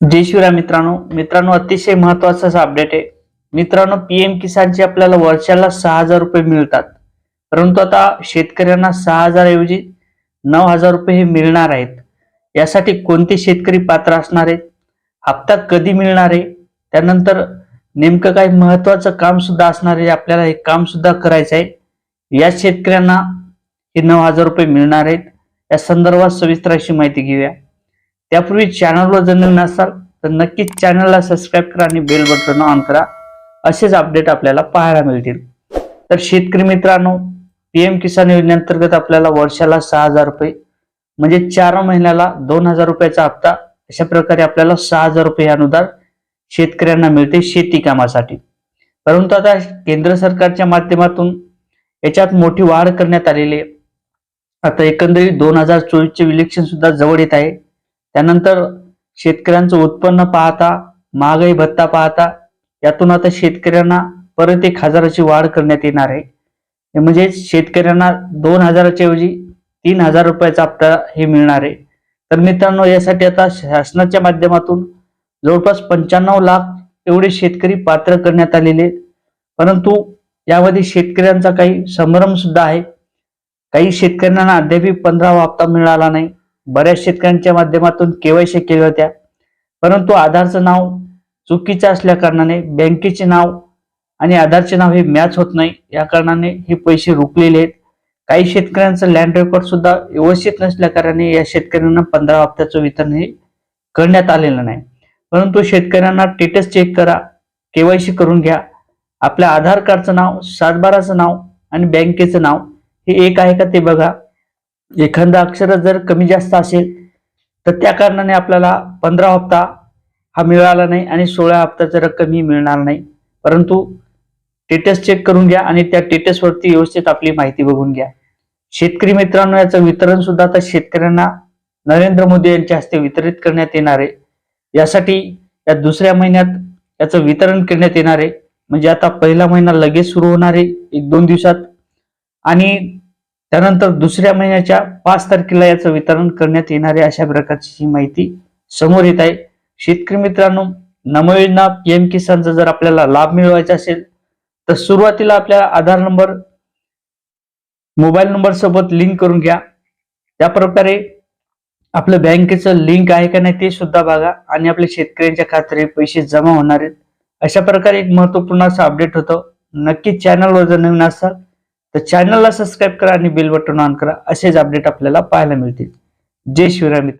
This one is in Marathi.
जय शिवराय मित्रांनो. मित्रांनो अतिशय महत्त्वाचा अपडेट आहे. मित्रांनो पीएम किसानचे आपल्याला वर्षाला सहा हजार रुपये मिळतात. परंतु आता शेतकऱ्यांना सहा हजार ऐवजी नऊ हजार रुपये हे मिळणार आहेत. यासाठी कोणते शेतकरी पात्र असणार आहेत? हप्ता कधी मिळणार आहे? त्यानंतर नेमकं काही महत्वाचं काम सुद्धा असणार आहे. आपल्याला हे काम सुद्धा करायचं आहे. या शेतकऱ्यांना हे नऊ हजार रुपये मिळणार आहेत. या संदर्भात सविस्तर अशी माहिती घेऊया. त्यापूर्वी चॅनलवर जर नवीन असाल तर नक्कीच चॅनलला सबस्क्राईब करा आणि बेल बटन ऑन करा. असेच अपडेट आपल्याला पाहायला मिळतील. तर शेतकरी मित्रांनो पीएम किसान योजनेअंतर्गत आपल्याला वर्षाला सहा हजार रुपये म्हणजे चार महिन्याला दोन हजार रुपयाचा हप्ता अशा प्रकारे आपल्याला सहा हजार रुपये हे अनुदान शेतकऱ्यांना मिळते शेती कामासाठी. परंतु आता केंद्र सरकारच्या माध्यमातून याच्यात मोठी वाढ करण्यात आलेली आहे. आता एकंदरीत दोन हजार चोवीसचे इलेक्शन सुद्धा जवळ येत आहे. त्यानंतर शेतकऱ्यांचं उत्पन्न पाहता महागाई भत्ता पाहता यातून आता शेतकऱ्यांना परत एक हजाराची वाढ करण्यात येणार आहे. म्हणजेच म्हणजे शेतकऱ्यांना दोन हजाराच्या ऐवजी तीन हजार रुपयाचा हप्ता हे मिळणार आहे. तर मित्रांनो यासाठी आता शासनाच्या माध्यमातून जवळपास पंच्याण्णव लाख एवढे शेतकरी पात्र करण्यात आलेले परंतु यामध्ये शेतकऱ्यांचा काही संभ्रम सुद्धा आहे. काही शेतकऱ्यांना अद्यापही पंधरावा हप्ता मिळाला नाही. बऱ्याच शेतकऱ्यांच्या माध्यमातून केवायसी केल्या होत्या. परंतु आधारचं नाव चुकीचं असल्या कारणाने बँकेचे नाव आणि आधारचे नाव हे मॅच होत नाही. या कारणाने हे पैसे रोखलेले आहेत. काही शेतकऱ्यांचं लँड रेकॉर्ड सुद्धा व्यवस्थित नसल्या कारणाने या शेतकऱ्यांना पंधरा हप्त्याचं वितरण हे करण्यात आलेलं नाही. परंतु शेतकऱ्यांना टेटस चेक करा केवायसी करून घ्या. आपल्या आधार कार्डचं नाव सातबाराचं नाव आणि बँकेचं नाव हे एक आहे का ते बघा. एखादा अक्षर जर कमी जास्त असेल तर त्या कारणाने आपल्याला पंधरा हप्ता हा मिळाला नाही आणि सोळा हप्त्याचा रक्कम ही मिळणार नाही. परंतु टेटस चेक करून घ्या आणि त्या टेटसवरती व्यवस्थित आपली माहिती बघून घ्या. शेतकरी मित्रांनो याचं वितरण सुद्धा आता शेतकऱ्यांना नरेंद्र मोदी यांच्या हस्ते वितरित करण्यात येणार आहे. यासाठी या दुसऱ्या महिन्यात याचं वितरण करण्यात येणार आहे. म्हणजे आता पहिला महिना लगेच सुरू होणार आहे एक दोन दिवसात. आणि त्यानंतर दुसऱ्या महिन्याच्या पाच तारखेला याचं वितरण करण्यात येणारे अशा प्रकारची ही माहिती समोर येत आहे. शेतकरी मित्रांनो नमयोजना पीएम किसानचा जर आपल्याला लाभ मिळवायचा असेल तर सुरुवातीला आपल्याला आधार नंबर मोबाईल नंबर सोबत लिंक करून घ्या. त्या प्रकारे आपलं बँकेचं लिंक आहे का नाही ते सुद्धा बघा आणि आपल्या शेतकऱ्यांच्या खात्यात पैसे जमा होणार आहेत. अशा प्रकारे एक महत्त्वपूर्ण असं अपडेट होतं. नक्कीच चॅनलवर जर नवीन असाल तर चॅनलला सबस्क्राईब करा आणि बेल बटन ऑन करा. असेच अपडेट आपल्याला पाहायला मिळतील. जय शिवराय मित्र.